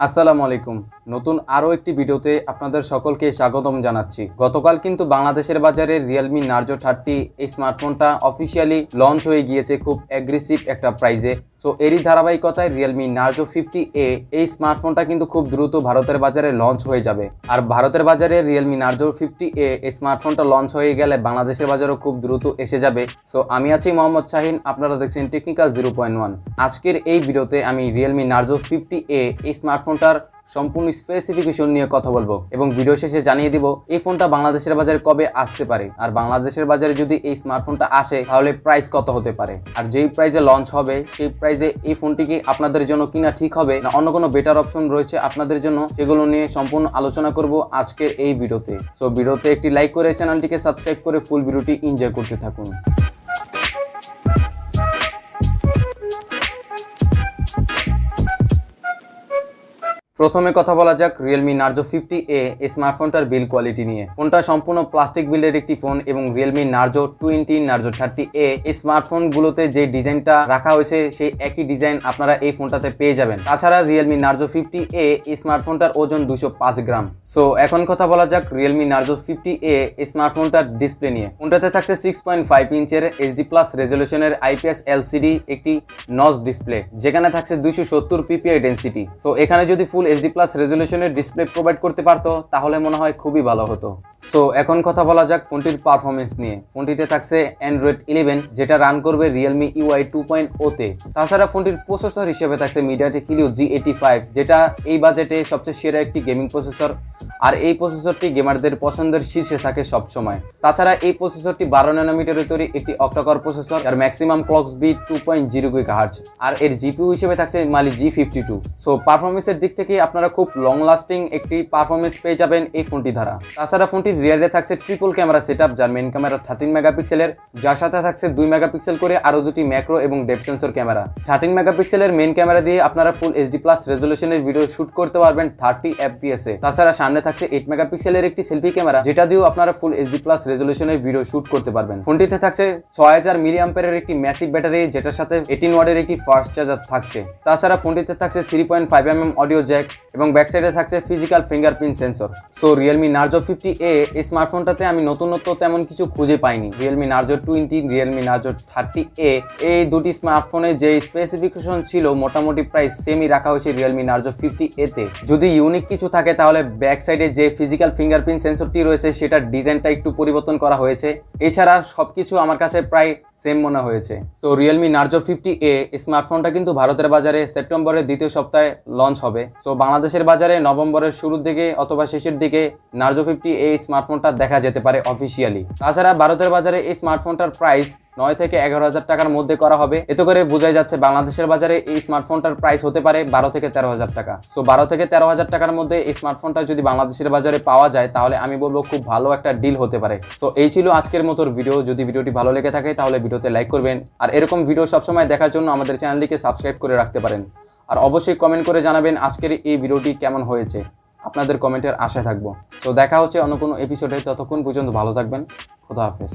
আসসালামু আলাইকুম নতুন আরও একটি ভিডিওতে আপনাদের সকলকে স্বাগতম জানাচ্ছি। গতকাল কিন্তু বাংলাদেশের বাজারে রিয়েলমি নার্জো থার্টি এই স্মার্টফোনটা অফিসিয়ালি লঞ্চ হয়ে গিয়েছে খুব অ্যাগ্রেসিভ একটা প্রাইজে সো এরই ধারাবাহিকতায় রিয়েলমি নার্জো ফিফটি এ এই স্মার্টফোনটা কিন্তু খুব দ্রুত ভারতের বাজারে লঞ্চ হয়ে যাবে। আর ভারতের বাজারে রিয়েলমি নার্জো ফিফটি এ এই স্মার্টফোনটা লঞ্চ হয়ে গেলে বাংলাদেশের বাজারও খুব দ্রুত এসে যাবে। সো আমি আছি মোহাম্মদ শাহিন, আপনারা দেখছেন টেকনিক্যাল জিরো পয়েন্ট ওয়ান আজকের এই ভিডিওতে আমি রিয়েলমি নার্জো ফিফটি এ এই স্মার্টফোনটার সম্পূর্ণ স্পেসিফিকেশন নিয়ে কথা বলব এবং ভিডিও শেষে জানিয়ে দিব, এই ফোনটা বাংলাদেশের বাজারে কবে আসতে পারে? আর বাংলাদেশের বাজারে যদি এই স্মার্টফোনটা আসে, তাহলে প্রাইস কত হতে পারে? আর যেই প্রাইসে লঞ্চ হবে, সেই প্রাইসে এই ফোনটি কি আপনাদের জন্য কিনা ঠিক হবে, না অন্য কোনো বেটার অপশন রয়েছে আপনাদের জন্য, সেগুলো নিয়ে সম্পূর্ণ আলোচনা করব আজকের এই ভিডিওতে সো ভিডিওতে একটি লাইক করে চ্যানেলটিকে সাবস্ক্রাইব করে ফুল ভিডিওটি এনজয় করতে থাকুন। প্রথমে কথা বলা যাক রিয়েলমি নার্জো ফিফটি এ স্মার্টফোনটার বিল কোয়ালিটি নিয়ে। ফোনটা সম্পূর্ণ প্লাস্টিক বিল্ডের একটি ফোন এবং Realme Narzo twenty Narzo thirty A স্মার্টফোনগুলোতে যে ডিজাইনটা রাখা হয়েছে, সেই একই ডিজাইন আপনারা এই ফোনটাতে পেয়ে যাবেন। তাছাড়া রিয়েলমি নার্জো ফিফটি এ স্মার্টফোনটার ওজন দুশো পাঁচ গ্রাম। সো এখন কথা বলা যাক রিয়েলমি নার্জো ফিফটি এ স্মার্টফোনটার ডিসপ্লে নিয়ে। ফোনটাতে থাকছে সিক্স পয়েন্ট ফাইভ ইঞ্চের এইচডি প্লাস রেজলিউশনের আইপিএস এলসিডি একটি নজ ডিসপ্লে যেখানে থাকছে দুইশো সত্তর পিপিআই ডেন্সিটি সো এখানে যদি ফুল এইচডি প্লাস রেজলিউশনের ডিসপ্লে প্রোভাইড করতে পারতো, তাহলে মনে হয় খুবই ভালো হতো। সো এখন কথা বলা যাক ফোনটির পারফরমেন্স নিয়ে। ফোনটিতে থাকছে অ্যান্ড্রয়েড ইলেভেন যেটা রান করবে রিয়েলমি ইউআই টু পয়েন্ট ওতে তাছাড়া ফোনটির প্রসেসর হিসেবে থাকছে MediaTek Helio G eighty five যেটা এই বাজেটে সবচেয়ে সেরা একটি গেমিং প্রসেসর আর এই প্রসেসরটি গেমারদের পছন্দের শীর্ষে থাকে সব সময় তাছাড়া এই প্রসেসরটি বারো ন্যানোমিটারের তৈরি একটি অক্টাকর প্রসেসর আর maximum clock speed two point zero gigahertz আর এর জিপিউ হিসেবে থাকছে Mali G fifty two so পারফরমেন্সের দিক থেকে আপনারা খুব লং লাস্টিং একটি পারফরমেন্স পেয়ে যাবেন এই ফোনটি দ্বারা। তাছাড়া ফোনটির রিয়ারে থাকছে ট্রিপল ক্যামেরা সেট যার মেন ক্যামেরা থার্টিন মেগাপিক্সেলের যার সাথে থাকছে দুই মেগাপিক্সেল করে আরও দুটি ম্যাক্রো এবং ডেপ সেন্সর ক্যামেরা থার্টিন মেগাপিক্সেলের মেন ক্যামেরা দিয়ে আপনারা ফুল এইচডি প্লাস রেজলিউশনের ভিডিও শুট করতে পারবেন থার্টি এফপিএস এ তাছাড়া সামনে থাকছে এইট মেগাপিক্সেলের একটি সেলফি ক্যামেরা যেটা দিয়েও আপনারা ফুল এইচডি প্লাস রেজলিউশনের ভিডিও শুট করতে পারবেন। ফোনটিতে থাকছে ছয় হাজার মিলি একটি ম্যাসিভ ব্যাটারি যেটার সাথে এইটিন ওয়ার্ডের একটি ফাস্ট চার্জার থাকছে। তাছাড়া ফোনটিতে থাকছে three point five M M audio jack এবং ব্যাক সাইডে থাকছে physical fingerprint sensor so Realme Narzo fifty A এই স্মার্টফোনটাতে আমি নতুনত্ব তেমন কিছু খুঁজে পাইনি। Realme Narzo twenty Realme Narzo thirty A এই দুটি স্মার্টফোনে যে স্পেসিফিকেশন ছিল, মোটামুটি প্রায় সেমই রাখা হয়েছে রিয়েলমি নার্জো ফিফটি এতে যদি ইউনিক কিছু থাকে, তাহলে ব্যাক সাইডে যে ফিজিক্যাল ফিঙ্গারপ্রিন্ট সেন্সরটি রয়েছে, সেটার ডিজাইনটা একটু পরিবর্তন করা হয়েছে। এছাড়া সবকিছু আমার কাছে প্রায় সেম মনে হয়েছে। তো রিয়েলমি নার্জো ফিফটি এ স্মার্টফোনটা কিন্তু ভারতের বাজারে সেপ্টেম্বরের দ্বিতীয় সপ্তাহে লঞ্চ হবে। সো বাংলাদেশের বাজারে নভেম্বরের শুরুর দিকে অথবা শেষের দিকে নার্জো ফিফটি এ স্মার্টফোনটা দেখা যেতে পারে অফিসিয়ালি তাছাড়া ভারতের বাজারে এই স্মার্টফোনটার প্রাইস নয় থেকে এগারো হাজার টাকার মধ্যে করা হবে। এতে করে বোঝাই যাচ্ছে বাংলাদেশের বাজারে এই স্মার্টফোনটার প্রাইস হতে পারে বারো থেকে তেরো হাজার টাকা। সো বারো থেকে তেরো হাজার টাকার মধ্যে এই স্মার্টফোনটা যদি বাংলাদেশের বাজারে পাওয়া যায়, তাহলে আমি বলব খুব ভালো একটা ডিল হতে পারে। সো এই ছিল আজকের মতোর ভিডিও যদি ভিডিওটি ভালো লেগে থাকে, তাহলে ভিডিওতে লাইক করবেন। আর এরকম ভিডিও সবসময় দেখার জন্য আমাদের চ্যানেলটিকে সাবস্ক্রাইব করে রাখতে পারেন। আর অবশ্যই কমেন্ট করে জানাবেন আজকের এই ভিডিওটি কেমন হয়েছে। আপনাদের কমেন্টের আশায় থাকব। তো দেখা হচ্ছে অন্য কোনো এপিসোডে ততক্ষণ পর্যন্ত ভালো থাকবেন। খোদা হাফেজ।